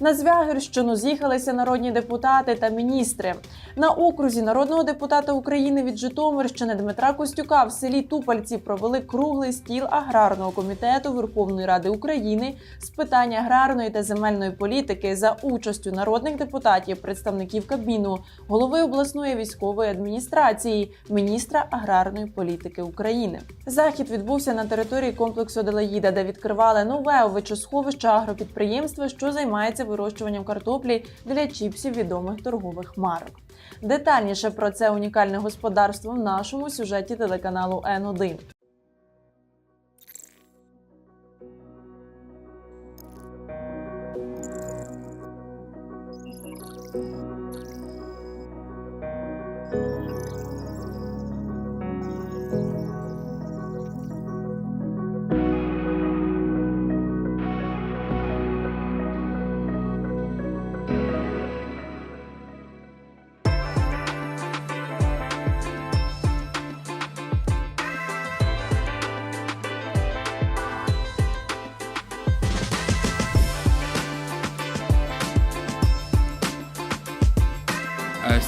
На Звягельщину з'їхалися народні депутати та міністри. На окрузі народного депутата України від Житомирщини Дмитра Костюка в селі Тупальці провели круглий стіл аграрного комітету Верховної Ради України з питань аграрної та земельної політики за участю народних депутатів, представників Кабміну, голови обласної військової адміністрації, міністра аграрної політики України. Захід відбувся на території комплексу Делаїда, де відкривали нове овочесховище агропідприємства, що займається вирощуванням картоплі для чіпсів відомих торгових марок. Детальніше про це унікальне господарство в нашому сюжеті телеканалу Н1.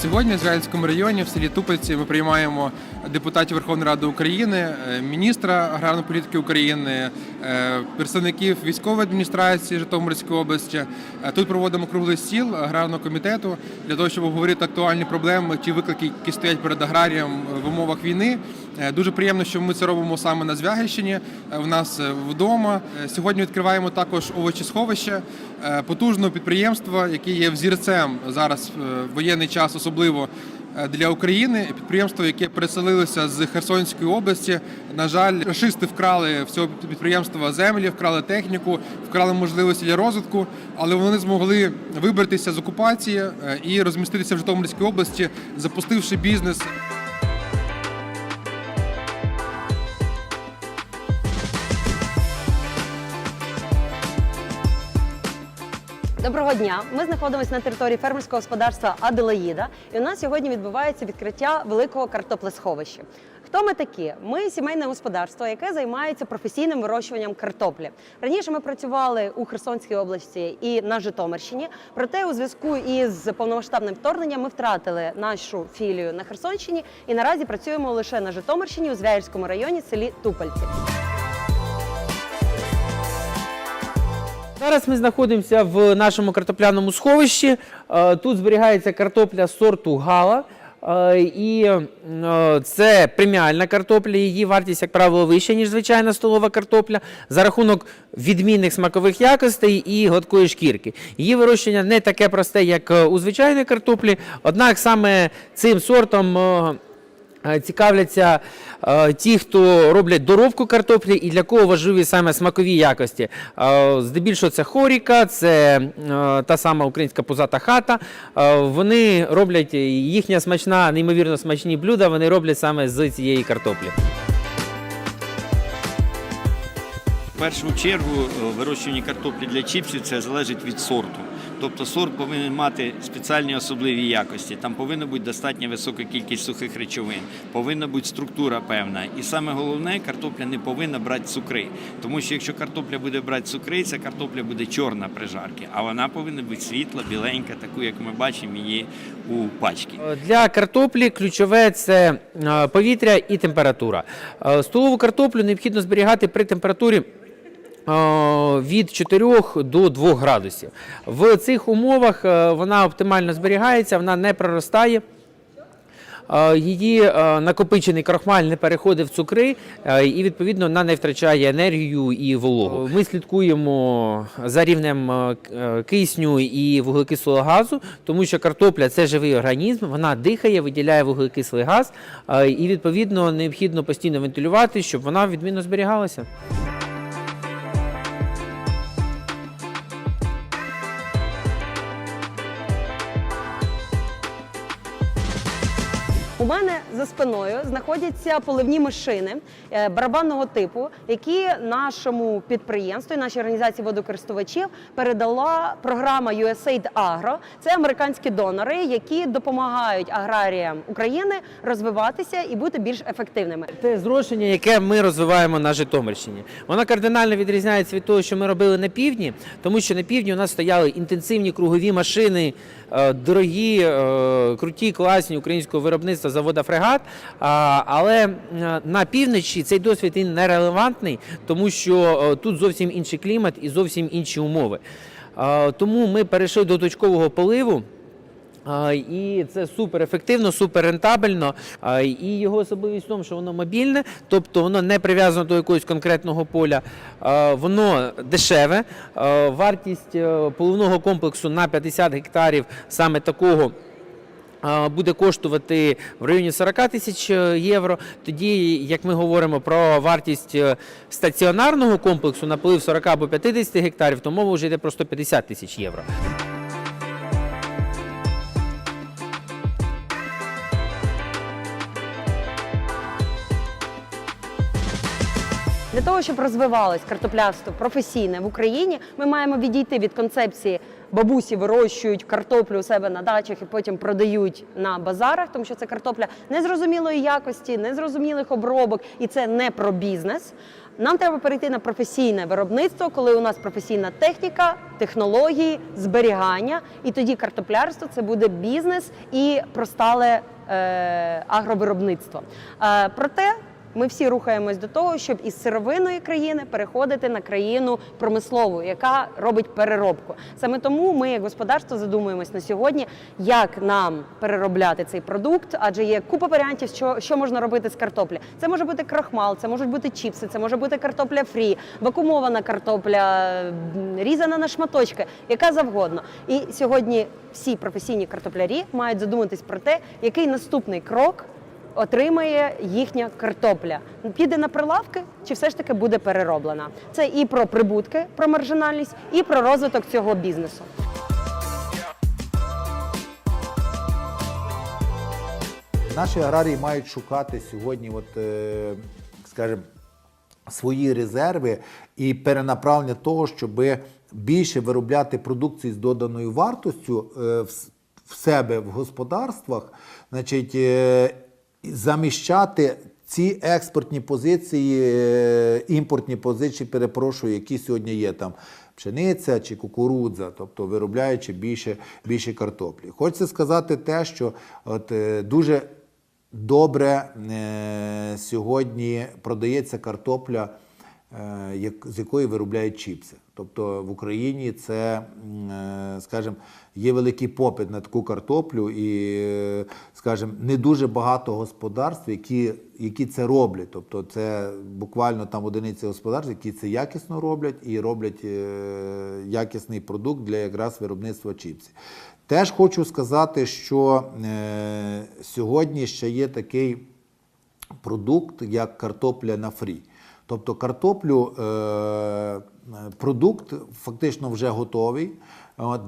Сьогодні в Ізраїльському районі в селі Тупиці ми приймаємо депутатів Верховної Ради України, е, міністра аграрної політики України, е, представників військової адміністрації Житомирської області. Е, Тут проводимо круглий стіл аграрного комітету для того, щоб обговорити актуальні проблеми, ті виклики, які стоять перед аграрієм в умовах війни. Е, Дуже приємно, що ми це робимо саме на Звягельщині, е, в нас е, вдома. Сьогодні відкриваємо також овочесховище, потужного підприємства, яке є взірцем зараз в воєнний час, особливо для України. Підприємство, яке переселилося з Херсонської області. На жаль, рашисти вкрали в цього підприємства землі, вкрали техніку, вкрали можливості для розвитку, але вони змогли вибратися з окупації і розміститися в Житомирській області, запустивши бізнес. Доброго дня. Ми знаходимося на території фермерського господарства Аделаїда, і у нас сьогодні відбувається відкриття великого картоплесховища. Хто ми такі? Ми сімейне господарство, яке займається професійним вирощуванням картоплі. Раніше ми працювали у Херсонській області і на Житомирщині. Проте, у зв'язку із повномасштабним вторгненням ми втратили нашу філію на Херсонщині і наразі працюємо лише на Житомирщині у Звяїрському районі селі Тупальці. Зараз ми знаходимося в нашому картопляному сховищі. Е, Тут зберігається картопля сорту Гала. Е, І е, це преміальна картопля, її вартість, як правило, вища, ніж звичайна столова картопля, за рахунок відмінних смакових якостей і гладкої шкірки. Її вирощення не таке просте, як у звичайної картоплі, однак саме цим сортом Цікавляться е, ті, хто роблять доробку картоплі і для кого важливі саме смакові якості. Е, здебільшого це хоріка, це е, та сама українська позата хата. Е, вони роблять їхня смачна, неймовірно смачні блюда, вони роблять саме з цієї картоплі. В першу чергу е, вирощування картоплі для чіпсів це залежить від сорту. Тобто сорт повинен мати спеціальні особливі якості. Там повинна бути достатньо висока кількість сухих речовин, повинна бути структура певна. І саме головне, картопля не повинна брати цукри. Тому що якщо картопля буде брати цукри, ця картопля буде чорна при жарці, а вона повинна бути світла, біленька, таку, як ми бачимо її у пачці. Для картоплі ключове це е, повітря і температура. Е, Столову картоплю необхідно зберігати при температурі від 4 до 2 градусів. В цих умовах е, вона оптимально зберігається, вона не проростає. Е, Її е, накопичений крохмаль не переходить в цукри е, і відповідно вона не втрачає енергію і вологу. Ми слідкуємо за рівнем е, е, кисню і вуглекислого газу, тому що картопля це живий організм, вона дихає, виділяє вуглекислий газ, е, і відповідно необхідно постійно вентилювати, щоб вона відмінно зберігалася. Мене за спиною знаходяться поливні машини е, барабанного типу, які нашому підприємству, і нашій організації водокористувачів передала програма USAID Agro. Це американські донори, які допомагають аграріям України розвиватися і бути більш ефективними. Те зрошення, яке ми розвиваємо на Житомирщині, воно кардинально відрізняється від того, що ми робили на півдні, тому що на півдні у нас стояли інтенсивні кругові машини, е, дорогі, е, круті, класні українського виробництва завода Фрегат. Але на півночі цей досвід він нерелевантний, тому що е, тут зовсім інший клімат і зовсім інші умови. Тому ми перейшли до точкового поливу. І це супер ефективно, супер рентабельно. І його особливість в тому, що воно мобільне, тобто воно не прив'язано до якогось конкретного поля, воно дешеве. Вартість е, поливного комплексу на 50 гектарів саме такого. Буде коштувати в районі 40 тисяч е, євро. Тоді, як ми говоримо про вартість е, стаціонарного комплексу на полив 40 або 50 гектарів, то мова вже йде про 150 тисяч євро. Для того, щоб розвивалось картоплярство професійне в Україні, ми маємо відійти від концепції бабусі вирощують картоплю у себе на дачах і потім продають на базарах, тому що це картопля незрозумілої якості, незрозумілих обробок, і це не про бізнес. Нам треба перейти на професійне виробництво, коли у нас професійна техніка, технології, зберігання, і тоді картоплярство це буде бізнес і простале е, агровиробництво. Е, проте ми всі рухаємось до того, щоб із сировинної країни переходити на країну промислову, яка робить переробку. Саме тому ми, як господарство, задумуємось на сьогодні, як нам переробляти цей продукт, адже є купа варіантів, що, що можна робити з картоплі. Це може бути крахмал, це можуть бути чіпси, це може бути картопля фрі, вакуумована картопля, різана на шматочки, яка завгодно. І сьогодні всі професійні картоплярі мають задуматись про те, який наступний крок отримає їхня картопля. Піде на прилавки чи все ж таки буде перероблена? Це і про прибутки, про маржинальність, і про розвиток цього бізнесу. Наші аграрії мають шукати сьогодні, от, е, скажімо, свої резерви і перенаправлення того, щоб більше виробляти продукції з доданою вартостю е, в себе в господарствах, значить, е, заміщати ці експортні позиції, е, імпортні позиції, перепрошую, які сьогодні є там. Пшениця чи кукурудза, тобто виробляючи більше, більше картоплі. Хочеться сказати те, що от, е, дуже добре е, сьогодні продається картопля, з якої виробляють чіпси. Тобто в Україні це, е, скажімо, є великий попит на таку картоплю, і, е, скажімо, не дуже багато господарств, які, які це роблять. Тобто це буквально там одиниці господарств, які це якісно роблять і роблять е, якісний продукт для якраз виробництва чіпсів. Теж хочу сказати, що е, сьогодні ще є такий продукт, як картопля на фрі. Тобто картоплю, е, продукт фактично вже готовий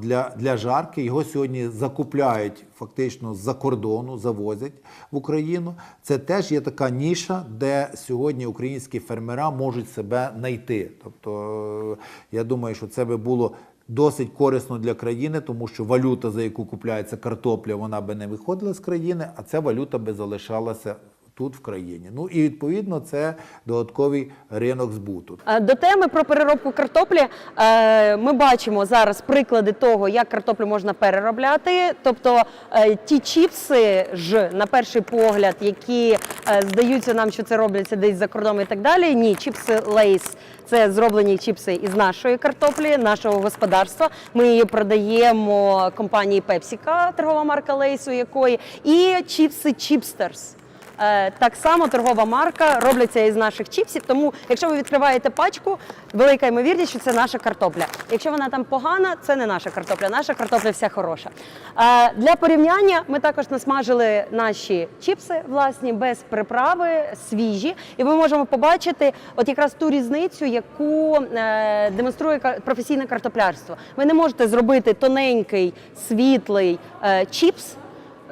для, для жарки. Його сьогодні закупляють фактично з-за кордону, завозять в Україну. Це теж є така ніша, де сьогодні українські фермера можуть себе знайти. Тобто, е, я думаю, що це би було досить корисно для країни, тому що валюта, за яку купляється картопля, вона би не виходила з країни, а ця валюта би залишалася тут в країні. Ну і відповідно це додатковий ринок збуту. Е, До теми про переробку картоплі е, ми бачимо зараз приклади того, як картоплю можна переробляти. Тобто е, ті чіпси ж на перший погляд, які здаються нам, що це робляться десь за кордоном і так далі. Ні, чіпси лейс. Це зроблені чіпси із нашої картоплі, нашого господарства. Ми її продаємо компанії PepsiCo, торгова марка лейсу якої, і чіпси Чіпстерс. Е, Так само торгова марка робляться із наших чіпсів. Тому, якщо ви відкриваєте пачку, велика ймовірність, що це наша картопля. Якщо вона там погана, це не наша картопля. Наша картопля вся хороша. Е, Для порівняння ми також насмажили наші чіпси власні без приправи, свіжі, і ми можемо побачити от якраз ту різницю, яку е, демонструє професійне картоплярство. Ви не можете зробити тоненький світлий чіпс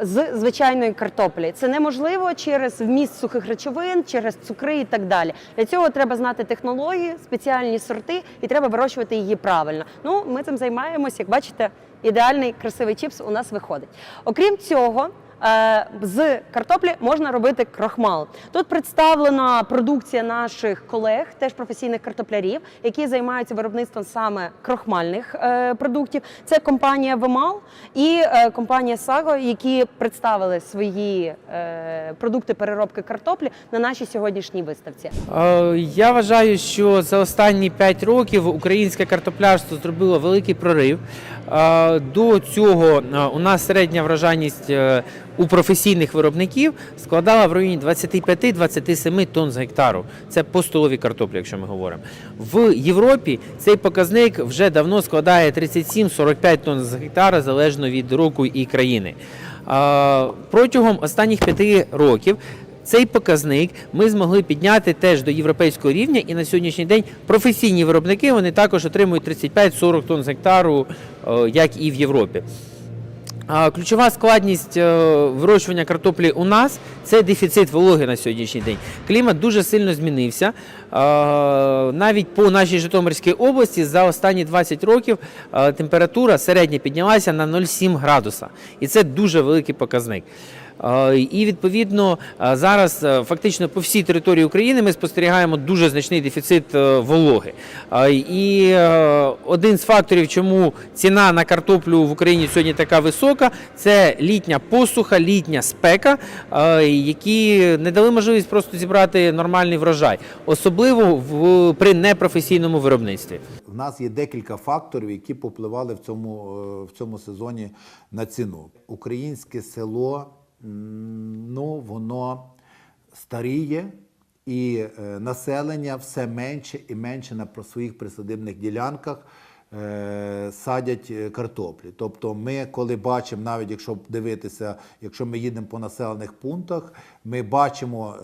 з звичайної картоплі. Це неможливо через вміст сухих речовин, через цукри і так далі. Для цього треба знати технології, спеціальні сорти, і треба вирощувати її правильно. Ну, ми цим займаємось. Як бачите, ідеальний красивий чіпс у нас виходить. Окрім цього. Е, З картоплі можна робити крохмал. Тут представлена продукція наших колег, теж професійних картоплярів, які займаються виробництвом саме крохмальних е, продуктів. Це компанія Вемал і е, компанія Саго, які представили свої продукти переробки картоплі на нашій сьогоднішній виставці. Я вважаю, що за останні 5 років українське картоплярство зробило великий прорив. До цього у нас середня врожайність у професійних виробників складала в районі 25-27 тонн з гектару. Це по столовій картоплі, якщо ми говоримо. В Європі цей показник вже давно складає 37-45 тонн з гектара, залежно від року і країни. Протягом останніх 5 років цей показник ми змогли підняти теж до європейського рівня, і на сьогоднішній день професійні виробники вони також отримують 35-40 тонн з гектару, е, як і в Європі. Ключова складність е, вирощування картоплі у нас це дефіцит вологи на сьогоднішній день. Клімат дуже сильно змінився. Е, Навіть по нашій Житомирській області за останні 20 років е, температура середня піднялася на 0,7 градуса. І це дуже великий показник. Е, І відповідно е, зараз е, фактично по всій території України ми спостерігаємо дуже значний дефіцит вологи. І один з факторів, чому ціна на картоплю в Україні сьогодні така висока, це літня посуха, літня спека, які не дали можливість просто зібрати нормальний врожай, особливо в при непрофесійному виробництві. В нас є декілька факторів, які попливали в цьому, в цьому сезоні на ціну. Українське село, ну, воно старіє, і е, населення все менше і менше на своїх присадибних ділянках е, садять е, картоплі. Тобто ми, коли бачимо, навіть якщо дивитися, якщо ми їдемо по населених пунктах, ми бачимо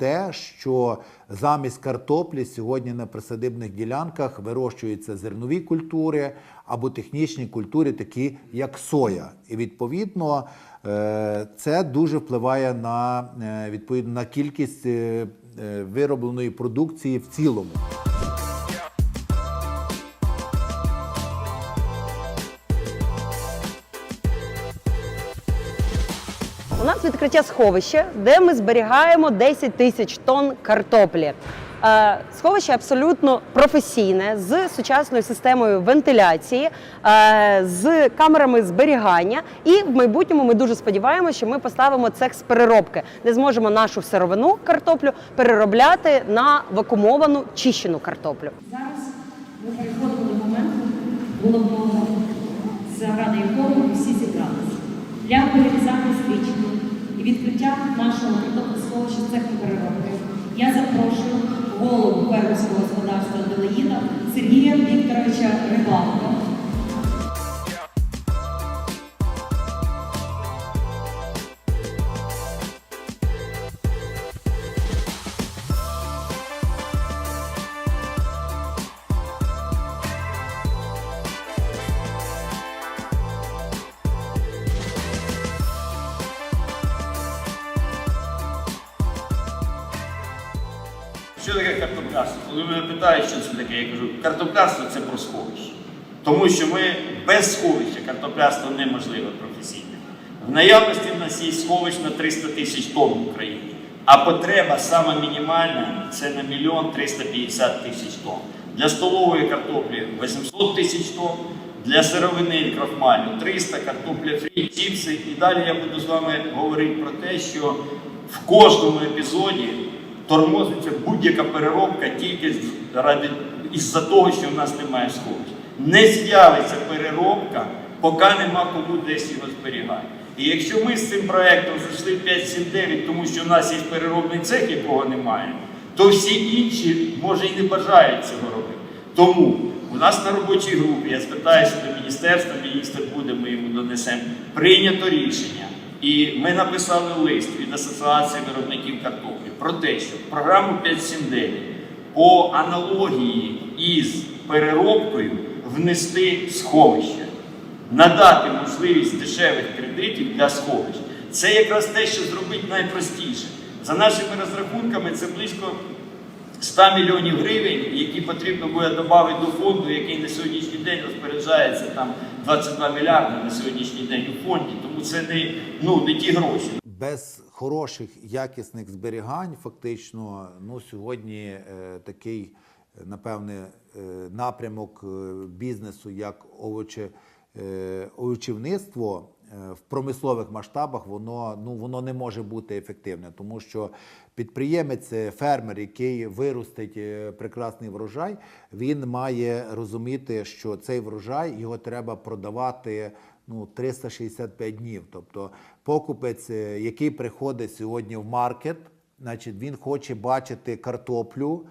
те, що замість картоплі сьогодні на присадибних ділянках вирощуються зернові культури або технічні культури, такі як соя. І відповідно це дуже впливає на, е, відповідно, на кількість е, е, виробленої продукції в цілому. У нас відкриття сховища, де ми зберігаємо 10 тисяч тонн картоплі. Е, Сховище абсолютно професійне з сучасною системою вентиляції, е, з камерами зберігання. І в майбутньому ми дуже сподіваємося, що ми поставимо цех з переробки, де зможемо нашу сировину картоплю переробляти на вакуумовану чищену картоплю. Зараз ми переходимо до моменту головного, заради якого всі зібралися. Для перевізати свідчення і відкриття нашого картоплесховища цеху переробки я запрошую голову фермерського господарства Делеїда Сергія Вікторовича Рибалко. Що таке картоплярство? Коли мене питають, що це таке, я кажу, картоплярство це про сховище. Тому що ми без сховища картоплярство неможливе професійне. В наявності в нас є сховищ на 300 тисяч тонн в Україні. А потреба сама мінімальна це на мільйон 350 тисяч тонн. Для столової картоплі 800 тисяч тонн, для сировини крохмалю 300, картопля фрі, чіпси. І далі я буду з вами говорити про те, що в кожному епізоді тормозиться будь-яка переробка тільки із-за того, що в нас немає сховищ. Не з'явиться переробка, поки нема кому десь його зберігати. І якщо ми з цим проєктом зайшли в 5-7-9, тому що в нас є переробний цех, якого немає, то всі інші, може, і не бажають цього робити. Тому у нас на робочій групі, я звертаюся до міністерства, міністр буде, ми йому донесемо, прийнято рішення. І ми написали лист від Асоціації виробників картоплі про те, що програму 579 по аналогії із переробкою внести сховище. надати можливість дешевих кредитів для сховищ. Це якраз те, що зробить найпростіше. За нашими розрахунками, це близько 100 мільйонів гривень, які потрібно буде додати до фонду, який на сьогоднішній день розпоряджається там 22 мільярди на сьогоднішній день у фонді. Тому це не, ну, не ті гроші. без хороших якісних зберігань, фактично, ну сьогодні е, такий, е, напевне, е, напрямок е, бізнесу, як овоче, е, овочівництво в промислових масштабах, воно ну воно не може бути ефективне, тому що підприємець, е, фермер, який виростить е, прекрасний врожай, він має розуміти, що цей врожай його треба продавати ну, 365 днів. Тобто покупець, е, який приходить сьогодні в маркет, значить, він хоче бачити картоплю.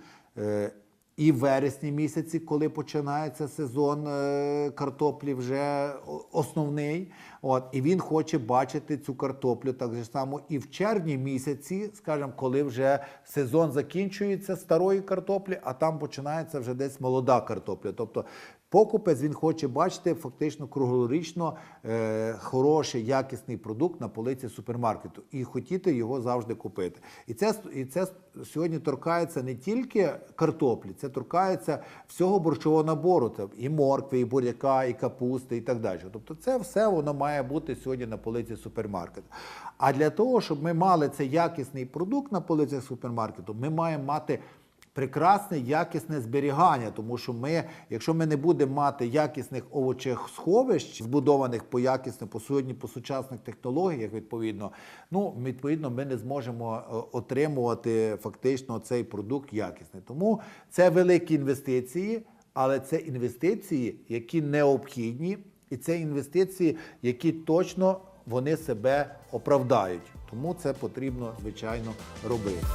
І в вересні місяці, коли починається сезон е, картоплі, вже основний, от і він хоче бачити цю картоплю так же само і в червні місяці, скажімо, коли вже сезон закінчується старої картоплі, а там починається вже десь молода картопля. Тобто Покупець він хоче бачити фактично круглорічно е, хороший, якісний продукт на полиці супермаркету і хотіти його завжди купити. І це, і це сьогодні торкається не тільки картоплі, це торкається всього борщового набору. Це і моркви, і буряка, і капусти, і так далі. Тобто, це все воно має бути сьогодні на полиці супермаркету. А для того, щоб ми мали цей якісний продукт на полицях супермаркету, ми маємо мати прекрасне якісне зберігання, тому що ми, якщо ми не будемо мати якісних овочих сховищ, збудованих по якісно, по сьогодні по сучасних технологіях, відповідно, ну відповідно, ми не зможемо е, отримувати фактично цей продукт якісний. Тому це великі інвестиції, але це інвестиції, які необхідні, і це інвестиції, які точно вони себе оправдають. Тому це потрібно звичайно робити.